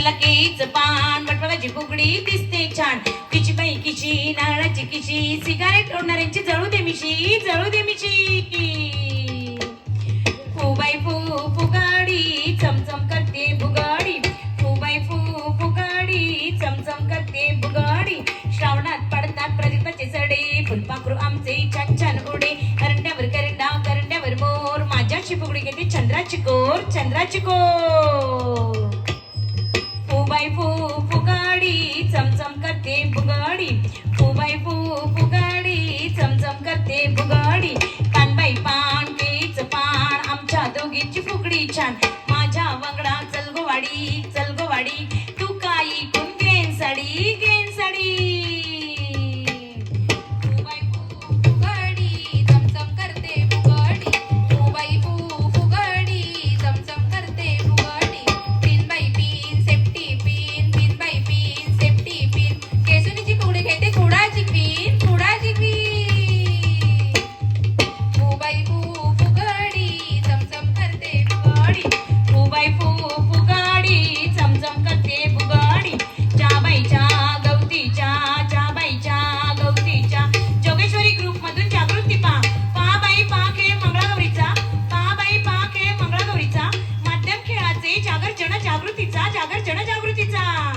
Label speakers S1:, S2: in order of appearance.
S1: लगेच पान. बटवाची फुगडी दिसते छान. किची बाई किची नारळाची किची सिगारेट ओढणाऱ्यांची जळू दे मिशी जळू दे मिशी. फुबाई फू फुगाडी चमचम करते बुगाडी फुबाई फू फुगाडी चमचम करते बुगाडी श्रावणात पडतात प्रदीपाचे सडे. फुलपाखरू आमचे छान छान उडे. करंड्यावर करंडा करंड्यावर मोर. माझ्याची फुगडी घेते चंद्राची कोर चंद्राची कोर. तुझी फुगडी छान. माझ्या वंगडा चलगोवाडी चलगोवाडी तू काही कोण ग्रेन साडी ग्रेन साडी. जनजागृतीचा